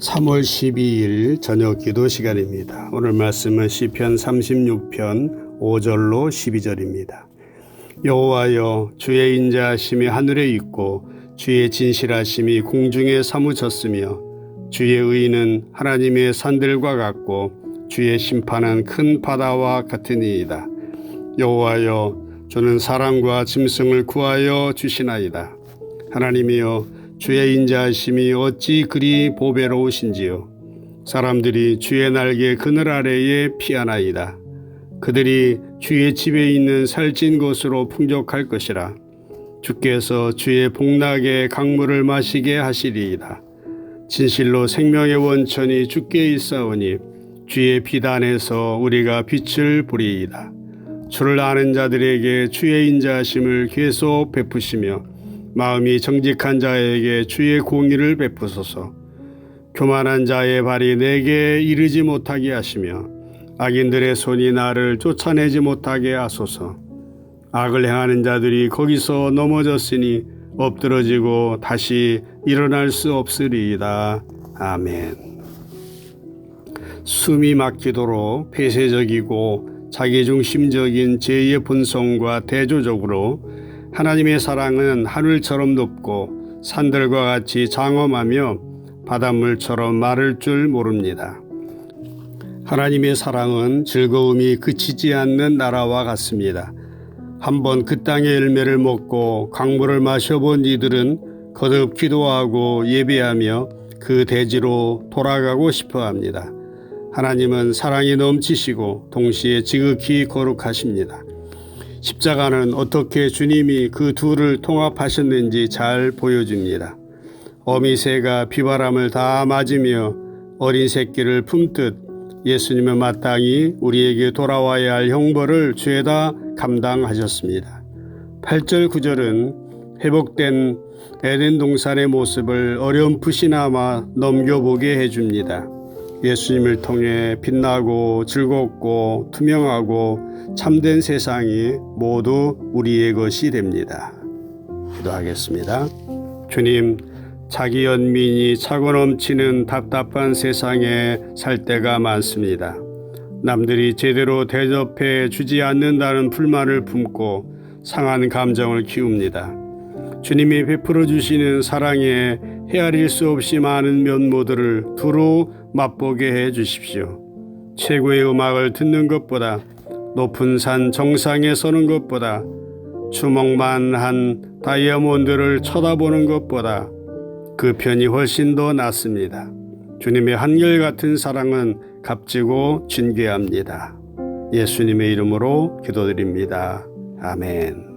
3월 12일 저녁 기도 시간입니다. 오늘 말씀은 시편 36편 5절로 12절입니다. 여호와여 주의 인자하심이 하늘에 있고 주의 진실하심이 공중에 사무쳤으며 주의 의는 하나님의 산들과 같고 주의 심판은 큰 바다와 같으니이다. 여호와여 주는 사랑과 짐승을 구하여 주시나이다. 하나님이여 주의 인자하심이 어찌 그리 보배로우신지요. 사람들이 주의 날개 그늘 아래에 피하나이다. 그들이 주의 집에 있는 살찐 곳으로 풍족할 것이라. 주께서 주의 복락의 강물을 마시게 하시리이다. 진실로 생명의 원천이 주께 있사오니 주의 비단에서 우리가 빛을 보리이다. 주를 아는 자들에게 주의 인자하심을 계속 베푸시며 마음이 정직한 자에게 주의 공의를 베푸소서. 교만한 자의 발이 내게 이르지 못하게 하시며 악인들의 손이 나를 쫓아내지 못하게 하소서. 악을 행하는 자들이 거기서 넘어졌으니 엎드러지고 다시 일어날 수 없으리이다. 아멘. 숨이 막히도록 폐쇄적이고 자기중심적인 죄의 본성과 대조적으로 하나님의 사랑은 하늘처럼 높고 산들과 같이 장엄하며 바닷물처럼 마를 줄 모릅니다. 하나님의 사랑은 즐거움이 그치지 않는 나라와 같습니다. 한번 그 땅의 열매를 먹고 강물을 마셔본 이들은 거듭 기도하고 예배하며 그 대지로 돌아가고 싶어 합니다. 하나님은 사랑이 넘치시고 동시에 지극히 거룩하십니다. 십자가는 어떻게 주님이 그 둘을 통합하셨는지 잘 보여줍니다. 어미 새가 비바람을 다 맞으며 어린 새끼를 품듯 예수님은 마땅히 우리에게 돌아와야 할 형벌을 죄다 감당하셨습니다. 8절 9절은 회복된 에덴 동산의 모습을 어렴풋이나마 넘겨보게 해줍니다. 예수님을 통해 빛나고 즐겁고 투명하고 참된 세상이 모두 우리의 것이 됩니다. 기도하겠습니다. 주님, 자기 연민이 차고 넘치는 답답한 세상에 살 때가 많습니다. 남들이 제대로 대접해 주지 않는다는 불만을 품고 상한 감정을 키웁니다. 주님이 베풀어 주시는 사랑에 헤아릴 수 없이 많은 면모들을 두루 맛보게 해 주십시오. 최고의 음악을 듣는 것보다 높은 산 정상에 서는 것보다 주먹만 한 다이아몬드를 쳐다보는 것보다 그 편이 훨씬 더 낫습니다. 주님의 한결같은 사랑은 값지고 진귀합니다. 예수님의 이름으로 기도드립니다. 아멘.